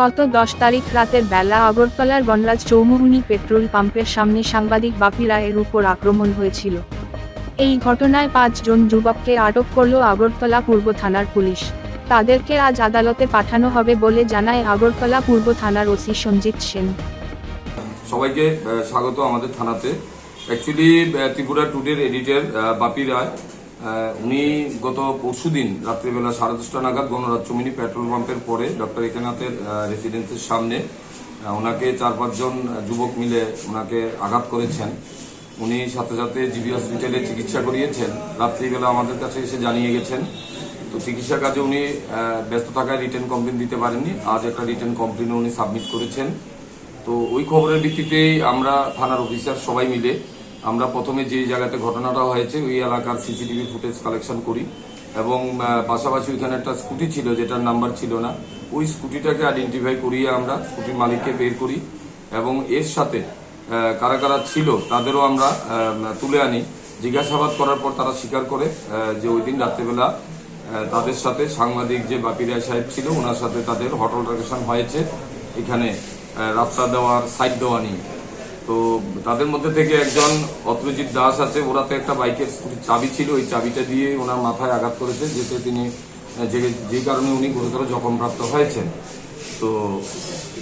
গত দশ তারিখ রাতের বেলা আগরতলার বনরাজ চৌমুহনী পেট্রোল পাম্পের সামনে সাংবাদিক বাপি রায়ের উপর আক্রমণ হয়েছিল। এই ঘটনায় পাঁচজন যুবককে আটক করল আগরতলা পূর্ব থানার পুলিশ। তাদেরকে আজ আদালতে পাঠানো হবে বলে জানায় আগরতলা পূর্ব থানার ওসি সঞ্জিত সেন। সবাইকে স্বাগত আমাদের থানাতে। অ্যাকচুয়ালি ত্রিপুরা টুডের এডিটর বাপি রায় উনি গত পরশুদিন রাত্রিবেলা সাড়ে দশটা নাগাদ গণরাজ চমিনি পেট্রোল পাম্পের পরে ডক্টর একেনাথের রেসিডেন্সের সামনে ওনাকে চার পাঁচজন যুবক মিলে ওনাকে আঘাত করেছেন। উনি সাথে সাথে জিবি হসপিটালে চিকিৎসা করিয়েছেন। রাত্রিবেলা আমাদের কাছে এসে জানিয়ে গেছেন। তো চিকিৎসা কাজে উনি ব্যস্ত থাকায় রিটার্ন কমপ্লেন দিতে পারেননি। আজ একটা রিটার্ন কমপ্লেন উনি সাবমিট করেছেন। তো ওই খবরের ভিত্তিতেই আমরা থানার অফিসার সবাই মিলে আমরা প্রথমে যে জায়গাতে ঘটনাটা হয়েছে, ওই এলাকার সিসিটিভি ফুটেজ কালেকশন করি। এবং পাশাপাশি ওইখানে একটা স্কুটি ছিল, যেটার নাম্বার ছিল না। ওই স্কুটিটাকে আইডেন্টিফাই করিয়ে আমরা স্কুটির মালিককে বের করি। এবং এর সাথে কারা কারা ছিল তাদেরও আমরা তুলে আনি। জিজ্ঞাসাবাদ করার পর তারা স্বীকার করে যে ওই দিন রাত্রেবেলা তাদের সাথে সাংবাদিক যে বাপি রায় সাহেব ছিল, ওনার সাথে তাদের হটল রেকেশন হয়েছে। এখানে রাস্তা দেওয়ার সাইড দেওয়া নিয়ে তো তাদের মধ্যে থেকে একজন অত্রজিৎ দাস আছে, ওরাতে একটা বাইকের চাবি ছিল, ওই চাবিটা দিয়ে ওনার মাথায় আঘাত করেছে, যেতে তিনি যে যে কারণে উনি গুরুতর জখমপ্রাপ্ত হয়েছেন। তো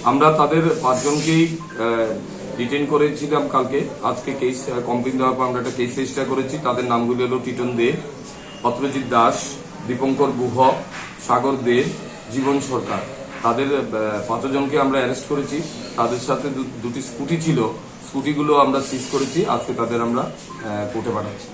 আমরা তাদের পাঁচজনকেই ডিটেন করেছিলাম কালকে। আজকে কেস কমপ্লেন দেওয়ার পর আমরা একটা কেস রেজিস্টার করেছি। তাদের নামগুলি হলো টিটন দে, অত্রজিৎ দাস, দীপঙ্কর গুহ, সাগর দে, জীবন সরকার। তাদের পাঁচজনকে আমরা অ্যারেস্ট করেছি। তাদের সাথে দুটি স্কুটি ছিল। স্কুটিগুলো আমরা সিজ করেছি আজকে তাদের আমরা কোর্টে পাঠাচ্ছি।